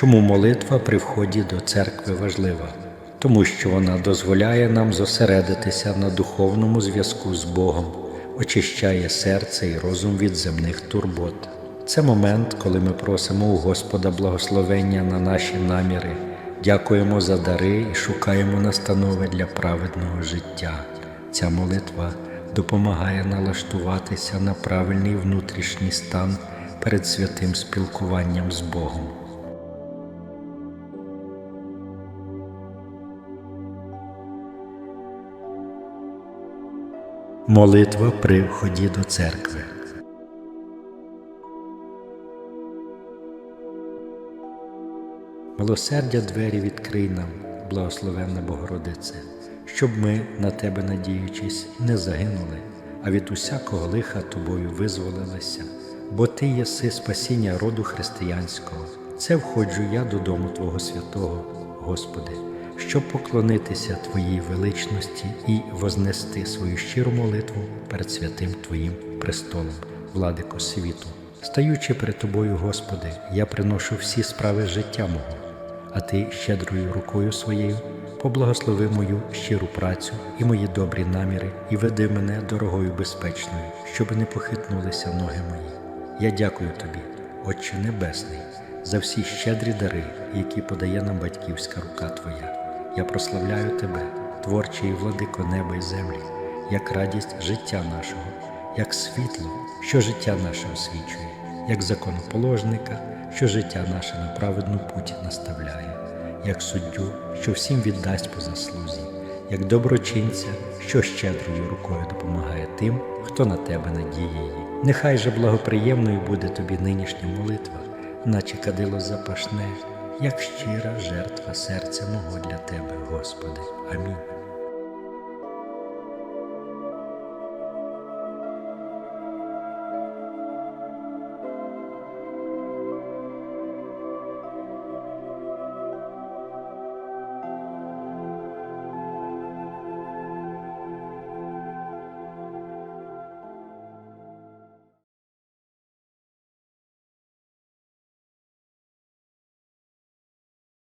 Чому молитва при вході до церкви важлива? Тому що вона дозволяє нам зосередитися на духовному зв'язку з Богом, очищає серце і розум від земних турбот. Це момент, коли ми просимо у Господа благословення на наші наміри, дякуємо за дари і шукаємо настанови для праведного життя. Ця молитва допомагає налаштуватися на правильний внутрішній стан перед святим спілкуванням з Богом. Молитва при вході до церкви. Милосердя двері відкрий нам, благословенна Богородице, щоб ми, на тебе надіючись, не загинули, а від усякого лиха тобою визволилися, бо Ти єси спасіння роду християнського. Це входжу я додому Твого святого, Господи, щоб поклонитися Твоїй величності і вознести свою щиру молитву перед святим Твоїм престолом, владико світу. Стаючи перед Тобою, Господи, я приношу всі справи життя мого, а Ти щедрою рукою своєю поблагослови мою щиру працю і мої добрі наміри, і веди мене дорогою безпечною, щоб не похитнулися ноги мої. Я дякую Тобі, Отче Небесний, за всі щедрі дари, які подає нам батьківська рука Твоя. Я прославляю Тебе, творчий владико неба й землі, як радість життя нашого, як світло, що життя наше освічує, як законоположника, що життя наше на праведну путь наставляє, як суддю, що всім віддасть по заслузі, як доброчинця, що щедрою рукою допомагає тим, хто на тебе надіє. Нехай же благоприємною буде тобі нинішня молитва, наче кадило запашне, як щира жертва серця мого для тебе, Господи. Амінь.